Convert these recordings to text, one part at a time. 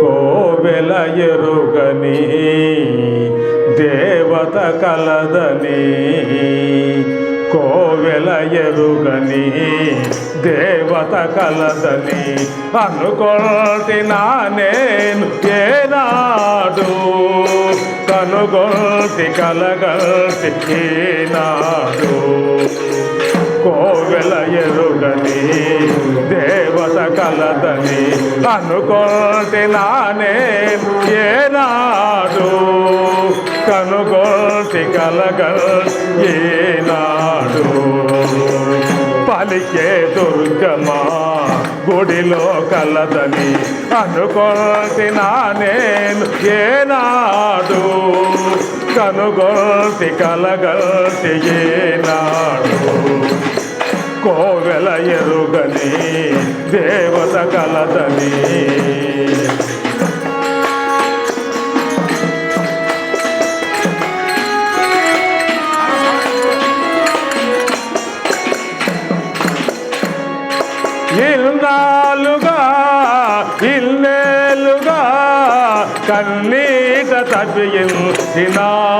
కోవెల ఎరుగని దేవత కలదని కోవెల ఎరుగని దేవత కలదని అనుకొల్టి నేను ఏనాడు. కనుగొల్టి కలగల్టి ఈనాడు కోవెల ఎరుగని కలదని అనుకోటి ఏనాడు? కనుగోటి కలగల్ ఏనాడు? పలికే దుర్గమా గుడిలో కలదని అనుకోటి నానేను ఏనాడు? కనుగోటి కలగల్తి ఏనాడు? సకలతని ఇల్నాలుగా ఇల్లేలుగా కన్నీట తప్పించినాను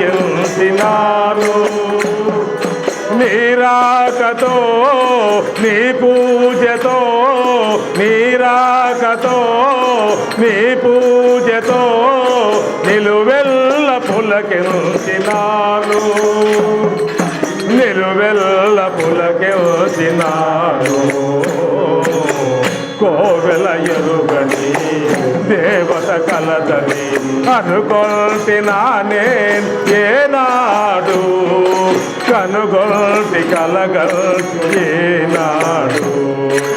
కన్నీట నీరాకతో నీ పూజతో నీరాకతో నీ పూజతో నిలువెల్ల పులకెంచినారు. నిలువెల్ల పులకెంచినారు. కోవెల ఎరుగని దేవత కలదని అనుకొల్టి నేను ఏనాడు. కనుగొల్పి కలగల్ ఏనాడు.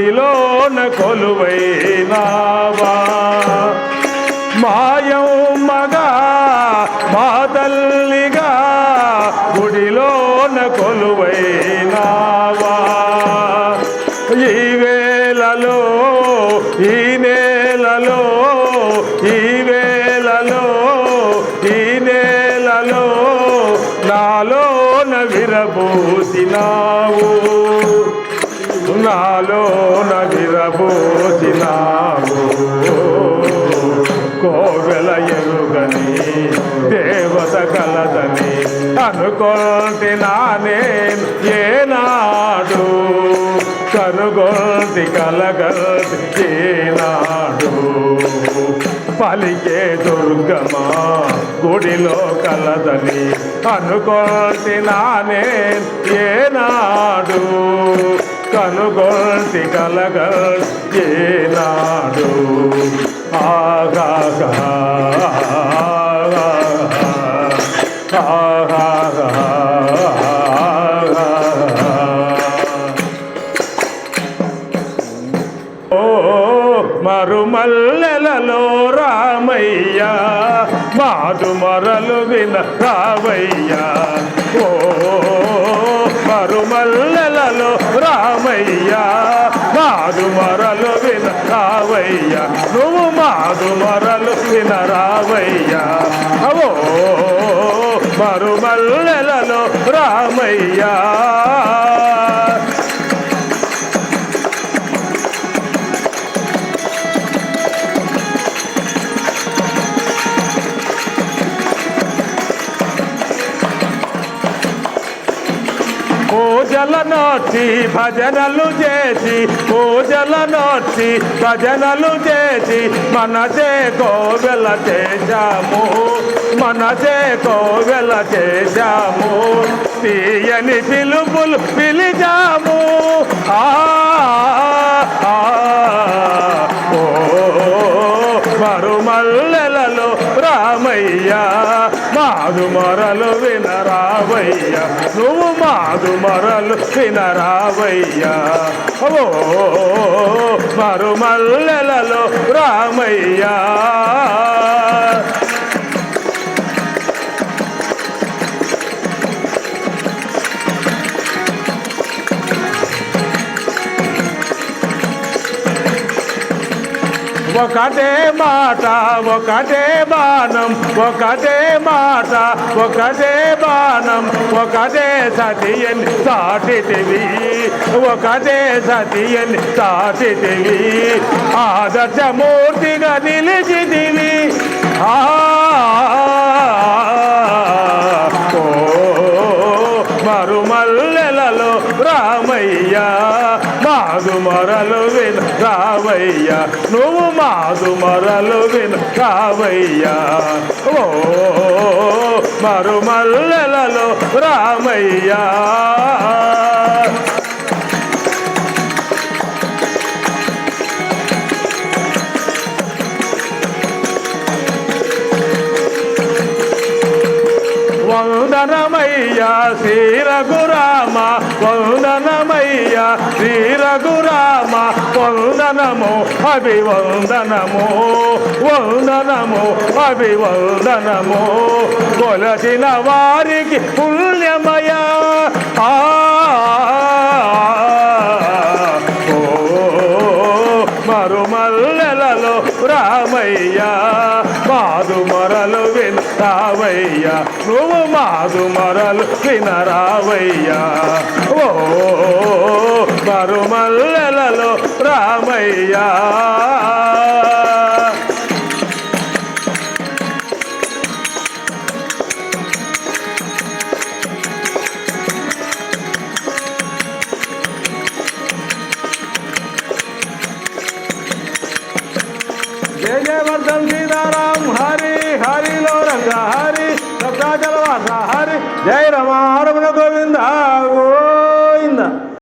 గుడిలోన కొలువైనావా? మాయౌమగా మా తల్లిగా గుడిలోన కొలువైనావా? ఈ వేళలో ఈ నేలలో ఈ వేళలో ఈ నేలలో నాలోన విరబోసినావు. నాలో విరబోసినావు కోవెల ఎరుగని దేవత కలదని అనుకోటి నానే ఏనాడు. కనుగొల్టి కలగల్టి ఏనాడు. పలికే దుర్గమా గుడిలో కలదని అనుకోటి నానే ఏనాడు. కనుగొల్టి కలగల్ ఏనాడు? ఆగా మాదు మరలు విన రావయ్య. ఓ మరుమల్లెలలో రామయ్య. మాదు మరలు విన రావయ్య. నువ్వు మాదు మరలు విన రావయ్య. అవో మరుమల్లెలలో రామయ్యా. నోచి భజనలు చేసి పూజల నోచి భజనలు చేసి మనసే కోవెల చేశాము. మనసే కోవెల చేశాము. తీయని పిలుపులు పిలిచాము. ఆ ఆ, ఓ మరుమల్లెలలో రామయ్య మాదు విన వినరావయ్య నువ్వు మాదు మరలు వినరావయ్య ఓ మరుమల్లెలలో రామయ్యా. ఒకటే మాట ఒకటే బాణం ఒకటే మాట ఒకటే బాణం ఒకటే సతియని సాటివి ఒకటే సతియని సాటివి ఆదర్శమూర్తిగా నిలిచిదివి ఆ మరలు విన రావయ్యా నువ్వు మాదు మరలు విన రావయ్యా ఓ మరుమల్లెలలో రామయ్యా. వందనమయ్యా శ్రీరఘురామ వందనమయ్యా శ్రీరఘురామ వందనము అభివందనము వందనము అభివందనము. కొలసిన వారికి పుణ్యమయ. ఆ మరుమల్లెలలో రామయ్య మాదు మొరలు విన నువ్వు మాదు మొరలు వినరావయ్య. ఓ మరుమల్లెలలో రామయ్య. జయవర్ధన్ సీతారాం హరి హరిలో రంగ హరి శబ్దాచల వాస హరి జయ రమా